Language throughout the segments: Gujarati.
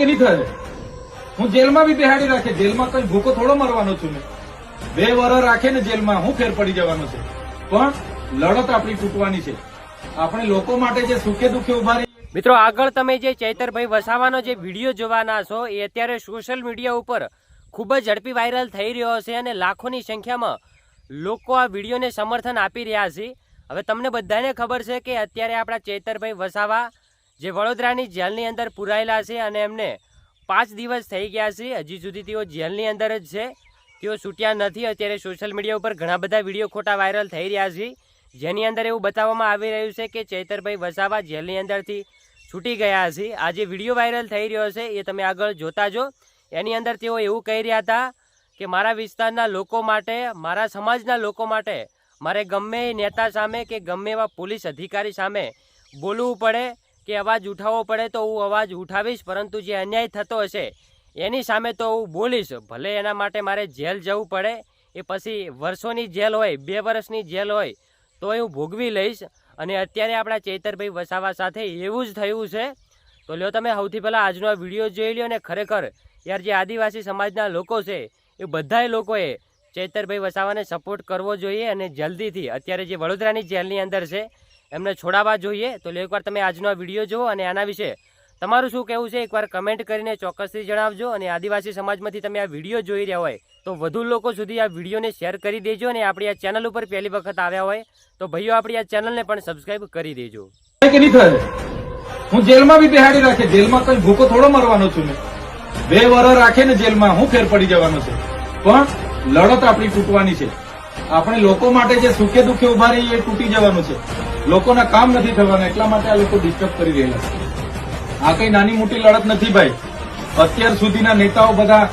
કે નહીં થાય? હું જેલમાં બી બેહાડી રાખે, જેલમાં કઈ ભૂકો થોડો મરવાનો છું મેં બે વર રાખે ને જેલમાં, હું ફેર પડી જવાનો છે. પણ લડત આપણી તૂટવાની છે. આપણે લોકો માટે જે સુખે દુઃખે ઊભા મિત્રો, આગળ તમે જે ચૈતરભાઈ વસાવાનો જે વીડિયો જોવાના છો, એ અત્યારે સોશિયલ મીડિયા ઉપર ખૂબ જ ઝડપી વાયરલ થઈ રહ્યો છે અને લાખોની સંખ્યામાં લોકો આ વિડીયોને સમર્થન આપી રહ્યા છે. હવે તમને બધાને ખબર છે કે અત્યારે આપણા ચૈતરભાઈ વસાવા જે વડોદરાની જેલની અંદર પુરાયેલા છે અને એમને પાંચ દિવસ થઈ ગયા છે. હજી સુધી તેઓ જેલની અંદર જ છે. તેઓ છૂટ્યા નથી. અત્યારે સોશિયલ મીડિયા ઉપર ઘણા બધા વીડિયો ખોટા વાયરલ થઈ રહ્યા છે. જેની અંદર એવું બતાવવામાં આવી રહ્યું છે કે ચૈતરભાઈ વસાવા જેલની અંદરથી છૂટી ગયા છે. આ જે વીડિયો વાયરલ થઈ રહ્યો છે એ તમે આગળ જોતા જો. એની અંદર તેઓ એવું કહી રહ્યા હતા કે મારા વિસ્તારના લોકો માટે, મારા સમાજના લોકો માટે મારે ગમે નેતા સામે કે ગમે એવા પોલીસ અધિકારી સામે બોલવું પડે. કે અવાજ ઉઠાવવો પડે તો હું અવાજ ઉઠાવીશ, પરંતુ જે અન્યાય થતો હશે, એની સામે તો હું બોલીશ. ભલે એના માટે મારે જેલ જવું પડે, એ પછી વર્ષોની જેલ હોય, બે વર્ષની જેલ હોય તો હું ભોગવી લઈશ. અને અત્યારે આપણા ચેતરભાઈ વસાવા સાથે એવું જ થયું છે. તો લ્યો તમે સૌથી પહેલાં આજનો આ વીડિયો જોઈ લ્યો ને ખરેખર. યાર, જે આદિવાસી સમાજના લોકો છે, એ બધાય લોકોએ ચૈતરભાઈ વસાવાને સપોર્ટ કરવો જોઈએ અને જલ્દીથી. અત્યારે જે વડોદરાની જેલની અંદર છે એમને છોડાવવા જોઈએ. તો એકવાર તમે આજનો વીડિયો જુઓ અને આના વિશે તમારું શું કહેવું છે? એકવાર કમેન્ટ કરીને ચોક્કસથી જણાવજો અને આદિવાસી સમાજમાંથી તમે આ વીડિયો જોઈ રહ્યા હોય, તો વધુ લોકો સુધી આ વિડીયોને શેર કરી દેજો અને આપણી આ ચેનલ ઉપર પહેલી વખત આવ્યા હોય, તો ભાઈઓ, આપણી આ ચેનલને પણ સબસ્ક્રાઈબ કરી દેજો. હું જેલમાં બી બેહાડી રાખે. જેલમાં કઈ ભૂકો થોડો મરવાનો છું બે વર રાખે ને જેલમાં હું ફેર પડી જવાનો છે. પણ લડત આપણી તૂટવાની છે. આપણે લોકો માટે જે સુખે દુઃખે ઊભા રહીએ એ તૂટી જવાનું છે. લોકોના કામ નથી થવાના, એટલા માટે આ લોકો ડિસ્ટર્બ કરી રહેલા છે. આ કઈ નાની મોટી લડત નથી ભાઈ. અત્યાર સુધીના નેતાઓ બધા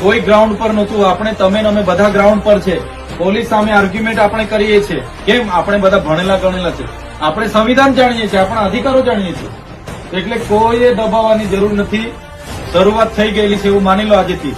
કોઈ ગ્રાઉન્ડ પર નહોતું. આપણે, તમે અમે બધા ગ્રાઉન્ડ પર છે. પોલીસ સામે આર્ગ્યુમેન્ટ આપણે કરીએ છીએ. કેમ? આપણે બધા ભણેલા ગણેલા છે. આપણે સંવિધાન જાણીએ છીએ. આપણા અધિકારો જાણીએ છીએ. એટલે કોઈએ દબાવવાની જરૂર નથી. શરૂઆત થઈ ગયેલી છે એવું માની લો આજેથી